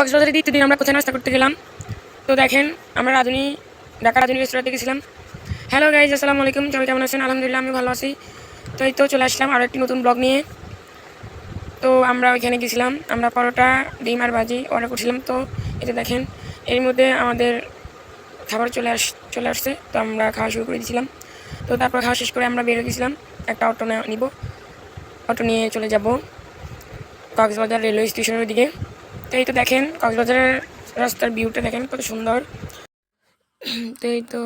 কক্সবাজারের দ্বিতীয় দিন আমরা কোথায় নাস্তা করতে গেলাম? তো দেখেন, আমরা রাজনী ঢাকা রাজনী রেস্টুরেন্টে গেছিলাম। হ্যালো গাইজ আসসালামু আলাইকুম। সবাই কেমন আছেন? আলহামদুলিল্লাহ আমি ভালো আছি। তো এই তো চলে আসলাম আরও একটি নতুন ব্লগ নিয়ে। তো আমরা ওইখানে গেছিলাম। আমরা পরোটা, ডিম আর ভাজি অর্ডার করছিলাম। তো এটা দেখেন, এর মধ্যে আমাদের খাবার চলে আস, চলে আসছে। তো আমরা খাওয়া শুরু করে দিয়েছিলাম। তো তারপর খাওয়া শেষ করে আমরা বেরিয়ে গেছিলাম। একটা অটো নিব। অটো নিয়ে চলে যাব কক্সবাজার রেলওয়ে স্টেশনের দিকে তো এই তো দেখেন, কক্সবাজারের রাস্তার ভিউটা দেখেন কত সুন্দর। তো এই তো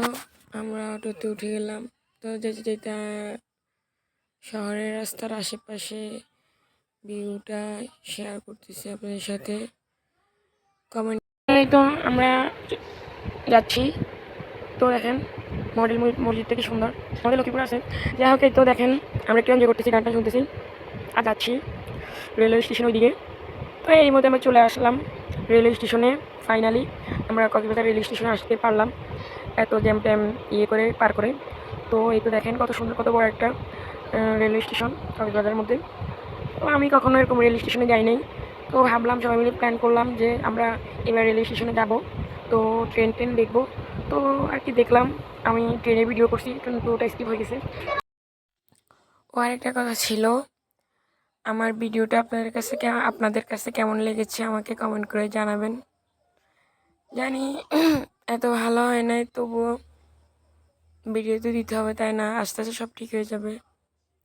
আমরা অটোতে উঠে গেলাম। তো যেতে যেতে শহরের রাস্তার আশেপাশে ভিউটা শেয়ার করতেছি আপনাদের সাথে। কমেন্ট এই তো আমরা যাচ্ছি। তো দেখেন, মডেল মসজিদ থেকে সুন্দর। আমাদের লক্ষ্মীপুর আছে। যাই হোক, এই তো দেখেন, আমরা একটু এনজয় করতেছি, গানটা শুনতেছি। আর যাচ্ছি রেলওয়ে স্টেশন ওইদিকে। তো এই মধ্যে আমরা চলে আসলাম রেলওয়ে স্টেশনে ফাইনালি আমরা কক্সবাজার রেলওয়ে স্টেশনে আসতে পারলাম। এত জ্যাম ট্যাম ইয়ে করে, পার করে। তো এই তো দেখেন কত সুন্দর, কত বড় একটা রেলওয়ে স্টেশন কক্সবাজারের মধ্যে। তো আমি কখনো এরকম রেল স্টেশনে যাই নাই। তো ভাবলাম সবাই মিলে প্ল্যান করলাম যে আমরা এবার রেলওয়ে স্টেশনে যাব। তো ট্রেন ট্রেন দেখব। তো আর কি দেখলাম, আমি ট্রেনে ভিডিও করছি, কিন্তু ওটা স্কিপ হয়ে গেছে। ও আরেকটা কথা ছিল আমার ভিডিওটা আপনাদের কাছে আপনাদের কাছে কেমন লেগেছে আমাকে কমেন্ট করে জানাবেন। জানি এত ভালো হয় নাই, তবুও ভিডিও তো দিতে হবে, তাই না? আস্তে আস্তে সব ঠিক হয়ে যাবে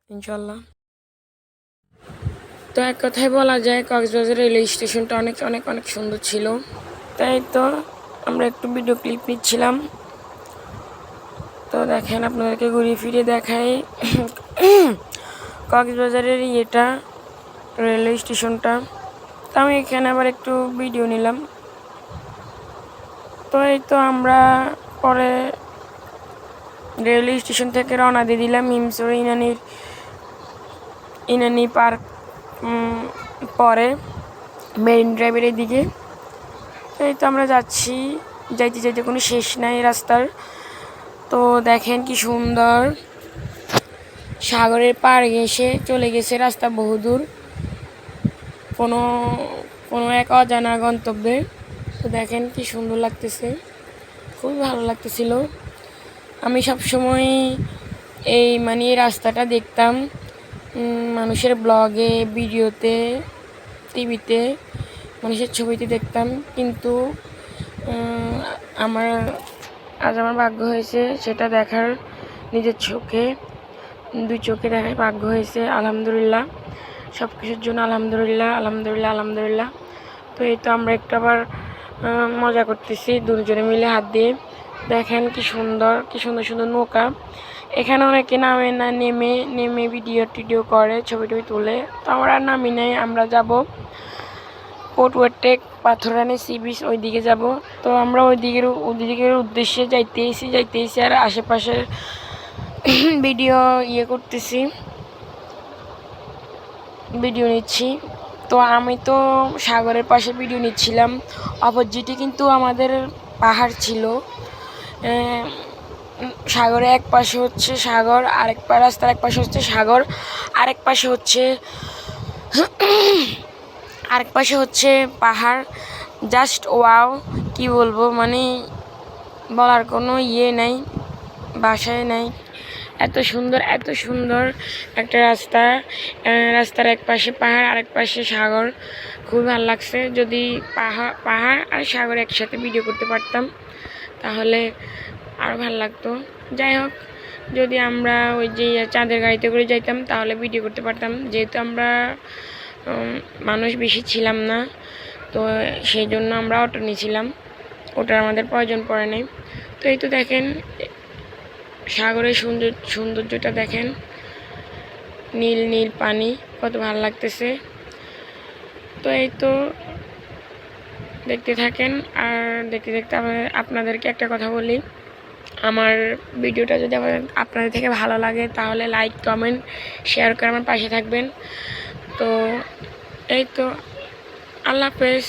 ইনশাল্লাহ তো এক কথায় বলা যায়, কক্সবাজার রেলওয়ে স্টেশনটা অনেক অনেক অনেক সুন্দর ছিল। তাই তো আমরা একটু ভিডিও ক্লিপ নিচ্ছিলাম। তো দেখেন, আপনাদেরকে ঘুরিয়ে ফিরে দেখাই। কক্সবাজারের ইয়েটা রেলওয়ে স্টেশনটা তো আমি এখানে আবার একটু ভিডিও নিলাম। তো এই তো আমরা পরে রেলওয়ে স্টেশন থেকে রওনা দিয়ে দিলাম হিমসর ইনানির, ইনানি পার্ক পরে মেরিন ড্রাইভের দিকে এই তো আমরা যাচ্ছি, যাইতে যাইতে কোনো শেষ নাই রাস্তার। তো দেখেন কি সুন্দর। সাগরের পাড় ঘেসে চলে গেছে রাস্তা বহুদূর। কোনো কোনো এক অজানা গন্তব্যে। তো দেখেন কি সুন্দর লাগতেছে। খুবই ভালো লাগতেছিল। আমি সবসময় এই মানে এই রাস্তাটা দেখতাম মানুষের ব্লগে, ভিডিওতে, টিভিতে, মানুষের ছবিতে দেখতাম। কিন্তু আমার, আজ আমার ভাগ্য হয়েছে সেটা দেখার নিজের চোখে, দুই চোখে দেখার ভাগ্য হয়েছে, আলহামদুলিল্লাহ। সব কিছুর জন্য আলহামদুলিল্লাহ আলহামদুলিল্লাহ আলহামদুলিল্লাহ। তো এই তো আমরা একটু আবার মজা করতেছি দুজনে মিলে হাত দিয়ে। দেখেন কি সুন্দর কি সুন্দর সুন্দর নৌকা। এখানে অনেকে নামে না, নেমে নেমে ভিডিও টিডিও করে, ছবি টবি তুলে। তো আমরা নামি নাই, আমরা যাব পটুয়ারটেক পাথরানি সি বিচ ওই দিকে যাব। তো আমরা ওই দিকের ওই দিকের উদ্দেশ্যে যাইতেইছি যাইতেইছি আর আশেপাশের ভিডিও ইয়ে করতেছি। ভিডিও নিচ্ছি। তো আমি তো সাগরের পাশে ভিডিও নিচ্ছিলাম। অপোজিটে কিন্তু আমাদের পাহাড় ছিল। সাগরের এক পাশে হচ্ছে সাগর, আরেক পা রাস্তার এক পাশে হচ্ছে সাগর, আরেক পাশে হচ্ছে আরেক পাশে হচ্ছে পাহাড়। জাস্ট ওয়াও কি বলব? মানে বলার কোনো ইয়ে নাই বাসায় নাই। এত সুন্দর এত সুন্দর একটা রাস্তা। রাস্তার এক পাশে পাহাড়, আরেক পাশে সাগর। খুব ভালো লাগছে। যদি পাহাড় পাহাড় আর সাগর একসাথে ভিডিও করতে পারতাম, তাহলে আরও ভালো লাগতো। যাই হোক, যদি আমরা ওই যে চাঁদের গাড়িতে করে যাইতাম, তাহলে ভিডিও করতে পারতাম। যেহেতু আমরা মানুষ বেশি ছিলাম না, তো সেই জন্য আমরা অটো নিয়েছিলাম। ওটার আমাদের প্রয়োজন পড়ে নাই। তো এই তো দেখেন সাগরের সৌন্দর্য, সৌন্দর্যটা দেখেন। নীল নীল পানি, কত ভালো লাগতেছে। তো এই তো দেখতে থাকেন, আর দেখতে দেখতে আপনাদের, আপনাদেরকে একটা কথা বলি। আমার ভিডিওটা যদি আপনাদের থেকে ভালো লাগে, তাহলে লাইক কমেন্ট শেয়ার করে আমার পাশে থাকবেন। তো এই তো, আল্লাহ হাফেজ।